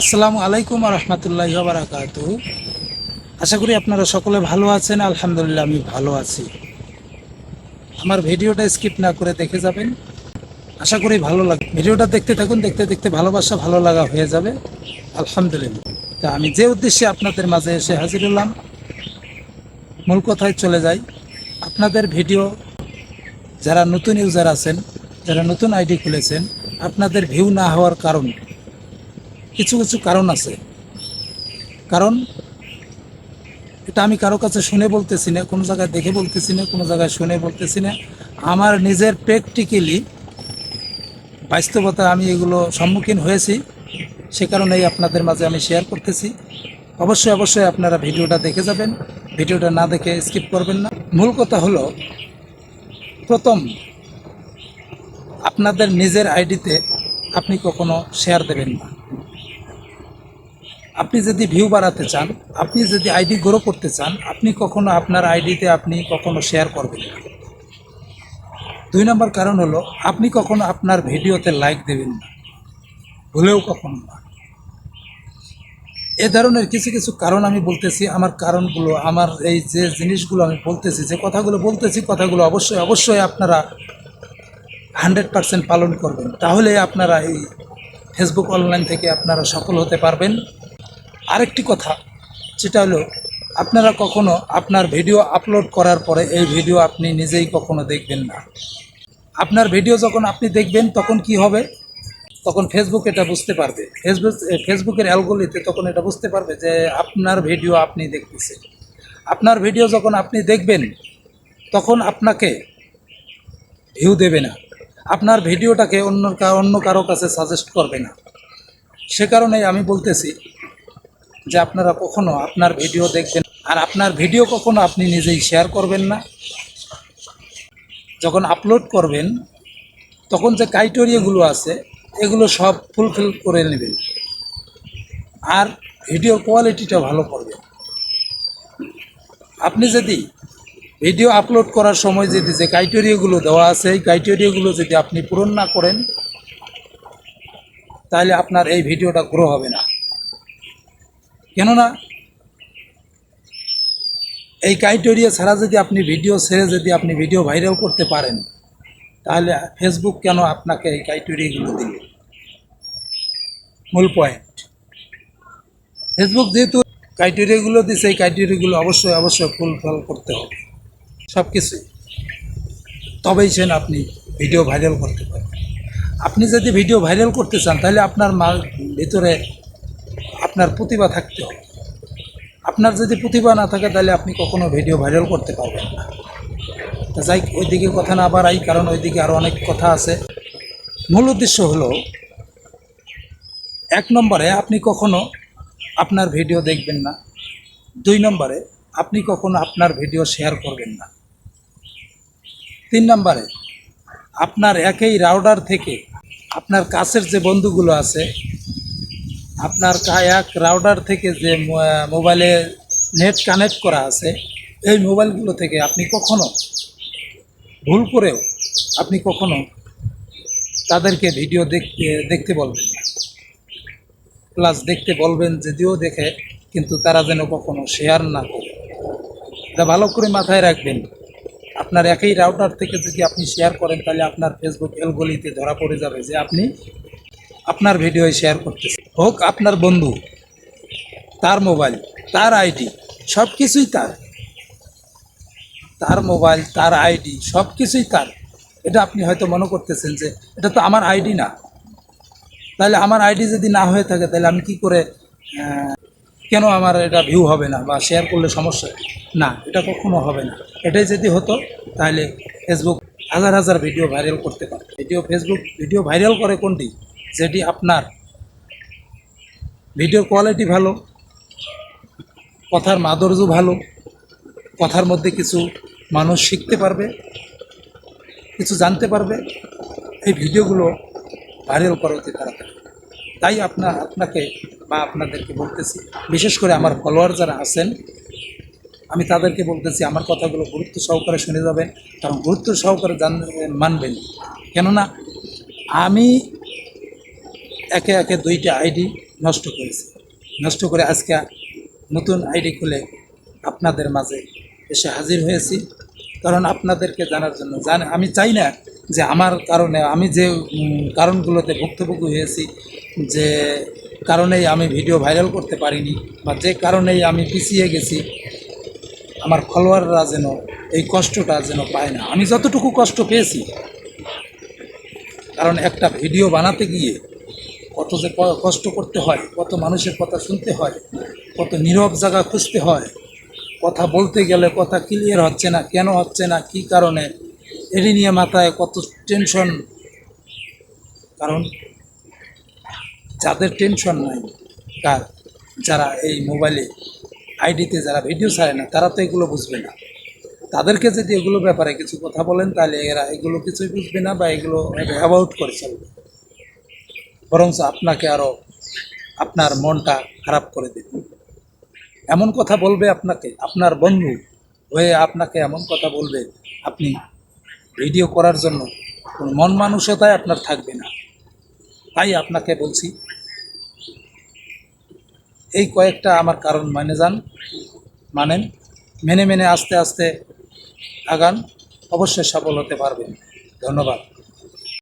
আসসালামু আলাইকুম রহমতুল্লাহ বারাকাত আশা করি আপনারা সকলে ভালো আছেন, আলহামদুলিল্লাহ আমি ভালো আছি। আমার ভিডিওটা স্কিপ না করে দেখে যাবেন। আশা করি ভালো লাগে ভিডিওটা দেখতে থাকুন, দেখতে দেখতে ভালোবাসা ভালো লাগা হয়ে যাবে। আলহামদুলিল্লাহ। তা আমি যে উদ্দেশ্যে আপনাদের মাঝে এসে হাজির হলাম, মূল কথায় চলে যাই। আপনাদের ভিডিও, যারা নতুন ইউজার আছেন, যারা নতুন আইডি খুলেছেন, আপনাদের ভিউ না হওয়ার কারণ কিছু কিছু কারণ আছে। কারণ, এটা আমি কারও কাছে শুনে বলতেছি না, কোনো জায়গায় দেখে বলতেছি না, কোনো জায়গায় শুনে বলতেছি না। আমার নিজের প্র্যাকটিক্যালি বাস্তবতা আমি এগুলো সম্মুখীন হয়েছি। সে কারণেই আপনাদের মাঝে আমি শেয়ার করতেছি। অবশ্যই অবশ্যই আপনারা ভিডিওটা দেখে যাবেন। ভিডিওটা না দেখে স্কিপ করবেন না। মূল কথা হলো, প্রথম, আপনাদের নিজের আইডিতে আপনি কখনো শেয়ার দেবেন না। আপনি যদি ভিউ বাড়াতে চান, আপনি যদি আইডি গ্রো করতে চান, আপনি কখনো আপনার আইডিতে আপনি কখনো শেয়ার করবেন না। দুই নম্বর কারণ হলো, আপনি কখনো আপনার ভিডিওতে লাইক দেবেন না। ভুলেও কখনো না। এ ধরনের কিছু কিছু কারণ আমি বলতেছি। আমার কারণগুলো, আমার এই যে জিনিসগুলো আমি বলতেছি, যে কথাগুলো বলতেছি, কথাগুলো অবশ্যই অবশ্যই আপনারা হান্ড্রেড পারসেন্ট পালন করবেন। তাহলে আপনারা এই ফেসবুক অনলাইন থেকে আপনারা সফল হতে পারবেন। আরেকটি কথা সেটা হলো, আপনারা কখনো আপনার ভিডিও আপলোড করার পরে এই ভিডিও আপনি নিজেই কখনো দেখবেন না। আপনার ভিডিও যখন আপনি দেখবেন, তখন কি হবে? তখন ফেসবুক এটা বুঝতে পারবে। ফেসবুক ফেসবুকের অ্যালগোলিতে তখন এটা বুঝতে পারবে যে আপনার ভিডিও আপনি দেখতেছেন। আপনার ভিডিও যখন আপনি দেখবেন, তখন আপনাকে ভিউ দেবে না। আপনার ভিডিওটাকে অন্য অন্য কারও কাছে সাজেস্ট করবে না। সে কারণেই আমি বলতেছি যে আপনারা কখনো আপনার ভিডিও দেখবেন আর আপনার ভিডিও কখনো আপনি নিজেই শেয়ার করবেন না। যখন আপলোড করবেন, তখন যে ক্রাইটেরিয়াগুলো আছে, এগুলো সব ফুলফিল করে নেবেন। আর ভিডিও কোয়ালিটিটা ভালো করবেন। আপনি যদি ভিডিও আপলোড করার সময় যদি যে ক্রাইটেরিয়াগুলো দেওয়া আছে, এই ক্রাইটেরিয়াগুলো যদি আপনি পূরণ না করেন, তাহলে আপনার এই ভিডিওটা গ্রো হবে না। কেননা এই ক্রাইটেরিয়া ছাড়া যদি আপনি ভিডিও ছেড়ে যদি আপনি ভিডিও ভাইরাল করতে পারেন, তাহলে ফেসবুক কেন আপনাকে এই ক্রাইটেরিয়াগুলো দিল মূল পয়েন্ট ফেসবুক যেহেতু ক্রাইটেরিয়াগুলো দিচ্ছে এই ক্রাইটেরিয়াগুলো অবশ্যই অবশ্যই ফুলফিল করতে হবে। সব কিছুই তবেই সেন আপনি ভিডিও ভাইরাল করতে পারেন। আপনি যদি ভিডিও ভাইরাল করতে চান, তাহলে আপনার ভিতরে আপনার প্রতিভা থাকতে হবে। আপনার যদি প্রতিভা না থাকে, তাহলে আপনি কখনো ভিডিও ভাইরাল করতে পারবেন না। তা যাই ওইদিকে কথা না আবার বাড়াই, কারণ ওইদিকে আরও অনেক কথা আছে। মূল উদ্দেশ্য হলো, এক নম্বরে আপনি কখনো আপনার ভিডিও দেখবেন না। দুই নম্বরে, আপনি কখনো আপনার ভিডিও শেয়ার করবেন না। তিন নম্বরে, আপনার একই রাউডার থেকে আপনার কাছের যে বন্ধুগুলো আছে আপনার কা- এক রাউডার থেকে যে মোবাইলে নেট কানেক্ট করা আছে, এই মোবাইলগুলো থেকে আপনি কখনো ভুল করেও আপনি কখনো তাদেরকে ভিডিও দেখতে দেখতে বলবেন না। প্লাস দেখতে বলবেন যদিও দেখে, কিন্তু তারা যেন কখনো শেয়ার না করে। এটা ভালো করে মাথায় রাখবেন। আপনার একই রাউটার থেকে যদি আপনি শেয়ার করেন, তাহলে আপনার ফেসবুক এলগলিতে ধরা পড়ে যাবে যে আপনি আপনার ভিডিও শেয়ার করতেছেন। হোক আপনার বন্ধু, তার মোবাইল, তার আইডি, সব কিছুই তার। তার মোবাইল, তার আইডি, সব কিছুই তার। এটা আপনি হয়তো মনে করতেছেন যে, এটা তো আমার আইডি না। তাহলে আমার আইডি যদি না হয়ে থাকে, তাহলে আমি কি করে কেন আমার এটা ভিউ হবে না বা শেয়ার করলে সমস্যা? না, এটা কখনো হবে না। এটাই যদি হতো, তাহলে ফেসবুক হাজার হাজার ভিডিও ভাইরাল করতে পারে ভিডিও ফেসবুক ভিডিও ভাইরাল করে কোনটি? যেটি আপনার ভিডিওর কোয়ালিটি ভালো, কথার মাধুর্য ভালো, কথার মধ্যে কিছু মানুষ শিখতে পারবে, কিছু জানতে পারবে। এই ভিডিওগুলো ভাইরাল করা অতি তাড়াতাড়ি তাই আপনার আপনাকে বা আপনাদেরকে বলতেছি, বিশেষ করে আমার ফলোয়ার যারা আছেন, আমি তাদেরকে বলতেছি, আমার কথাগুলো গুরুত্ব সহকারে শুনে যাবেন, কারণ গুরুত্ব সহকারে জান, মানবেন। কেননা, আমি একে একে দুইটা আইডি নষ্ট করেছি। নষ্ট করে আজকে নতুন আইডি খুলে আপনাদের মাঝে এসে হাজির হয়েছি। কারণ আপনাদেরকে জানার জন্য জান, আমি চাই না যে আমার কারণে, আমি যে কারণগুলোতে ভুক্তভোগী হয়েছি, যে কারণেই আমি ভিডিও ভাইরাল করতে পারিনি বা যে কারণেই আমি পিছিয়ে গেছি, আমার ফলোয়াররা যেন এই কষ্টটা যেন পায় না। আমি যতটুকু কষ্ট পেয়েছি, কারণ একটা ভিডিও বানাতে গিয়ে যে কষ্ট করতে হয়, কত মানুষের কথা শুনতে হয়, কত নীরব জায়গা খুঁজতে হয়, কথা বলতে গেলে কথা ক্লিয়ার হচ্ছে না, কেন হচ্ছে না, কি কারণে, এটি নিয়ে মাথায় কত টেনশন কারণ যাদের টেনশন নাই কার যারা এই মোবাইলে আইডিতে যারা ভিডিও ছাড়ে না, তারা তো এগুলো বুঝবে না। তাদেরকে যদি এগুলো ব্যাপারে কিছু কথা বলেন, তাহলে এরা এগুলো কিছুই বুঝবে না বা এগুলো অ্যাবাউট করে চলবে। বরঞ্চ আপনাকে আরও আপনার মনটা খারাপ করে দেবে। এমন কথা বলবে আপনাকে, আপনার বন্ধু হয়ে আপনাকে এমন কথা বলবে, আপনি ভিডিও করার জন্য কোনো মন মানসিকতায় আপনার থাকবে না। তাই আপনাকে বলছি, এই কয়েকটা আমার কারণ মানে যান, মানেন, মেনে মেনে আস্তে আস্তে আগান, অবশ্যই সফল হতে পারবেন। ধন্যবাদ।